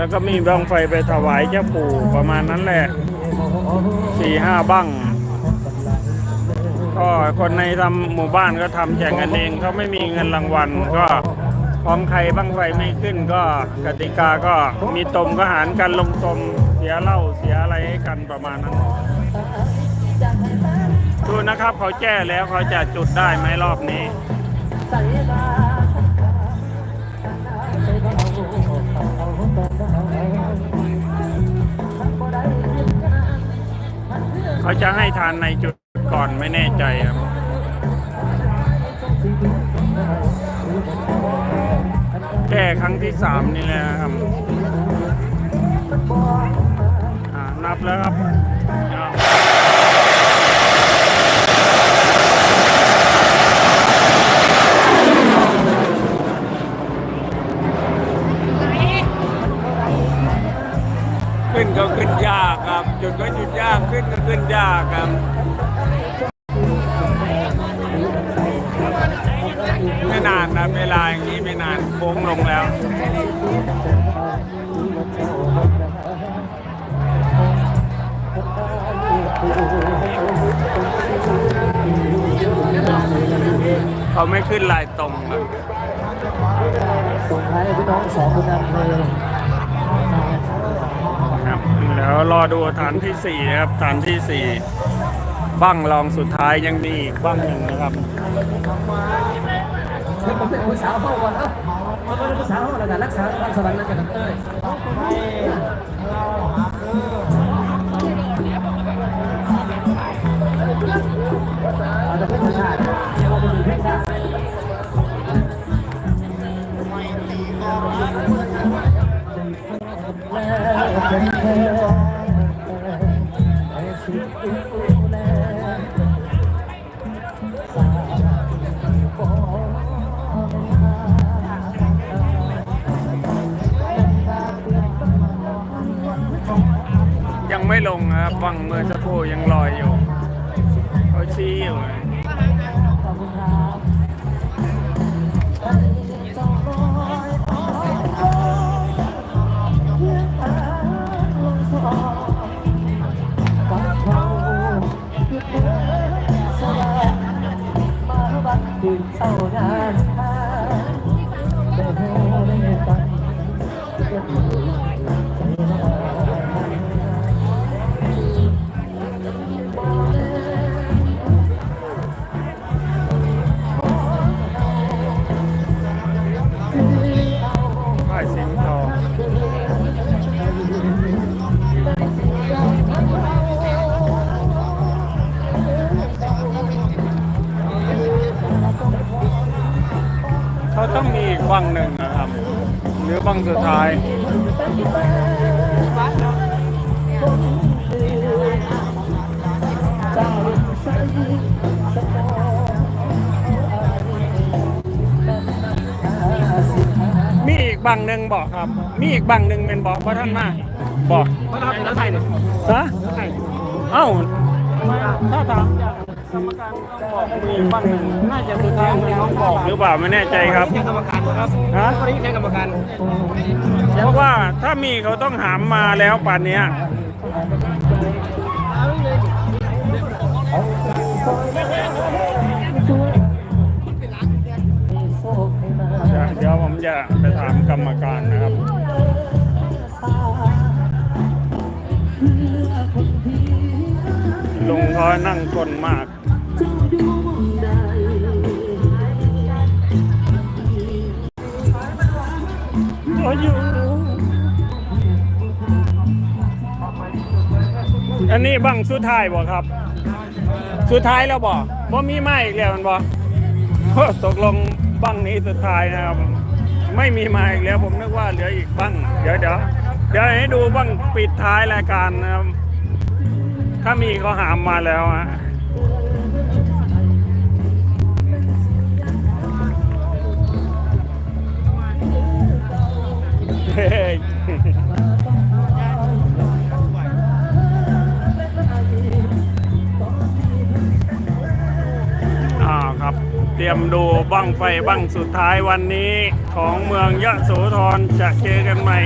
แล้วก็มีบังไฟไปถวายเจ้าปู่ประมาณนั้นแหละสี่ห้าบังก็คนในทำหมู่บ้านก็ทำแข่งกันเองเขาไม่มีเงินรางวัลก็ของใครบังไฟไม่ขึ้นก็กติกาก็มีตมก็หารกันลงตมเสียเหล้าเสียอะไรให้กันประมาณนั้นดูนะครับเขาแจ้แล้วเขาจะจุดได้ไหมรอบนี้ เขาจะให้ทานในจุดก่อนไม่แน่ใจครับแก้ครั้งที่สามนี่แหละครับนับแล้วครับ ขึ้นก็ขึ้นยากครับจุดก็จุดยากขึ้นก็ขึ้นยากครับไม่นานนะเวลาอย่างนี้ไม่นานโค้งลงแล้วเขาไม่ขึ้นลายตรงครับส่งท้ายให้พี่น้องสองคนนั้นเลย ครับแล้วรอดูฐานที่สี่นะครับฐานที่สี่บั้งรองสุดท้ายยังมีอีกบั้งหนึ่งนะครับเดี๋ยวผมเป็นผู้สาวเข้าก่อนนะมาเป็นผู้สาวเข้าแล้วกันรักษาความสวรรค์แล้วกันเต้ยเอาแต่เพลงชาติ ยังไม่ลงครับบั้งเมื่อสักครู่ยังลอยอยู่เขาชี้อยู่ ตื่นเช้า เขาต้องมีอีกบังหนึ่งนะครับ หรือบังสุดท้ายมีอีกบังหนึ่งบอกครับ มีอีกบังหนึ่งเป็นบอกว่าท่านมาบอกมาทำแล้วไทยเนี่ยฮะเอ้าถ้าถามจา กกรรมการต้องบอกมีอีกบังหนึ่งน่าจะสุดท้ายที่น้องบอกหรือเปล่าไม่แน่ใจครับแค่กรรมการครับฮะวันนี้แค่กรรมการเพราะว่าถ้ามีเขาต้องหามมาแล้วป่านเนี้ยเดี๋ยวผมจะไปถามกรรมการนะครับลุงเขานั่งกลนมากข อันนี้บังสุดท้ายบ่ครับ สุดท้ายแล้วบ่บ่มีไม้อีกแล้วมันบ่โอ้ตกลงบังนี้สุดท้ายนะครับ ไม่มีไม้อีกแล้วผมนึกว่าเหลืออีกบังเดี๋ยวเดี๋ยวเดี๋ยวให้ดูบังปิดท้ายรายการนะครับ ถ้ามีเขาหามมาแล้วฮะ ตรียมดูบั้งไฟบั้งสุดท้ายวันนี้ของเมืองยะโสธรจะเจอกันใหม่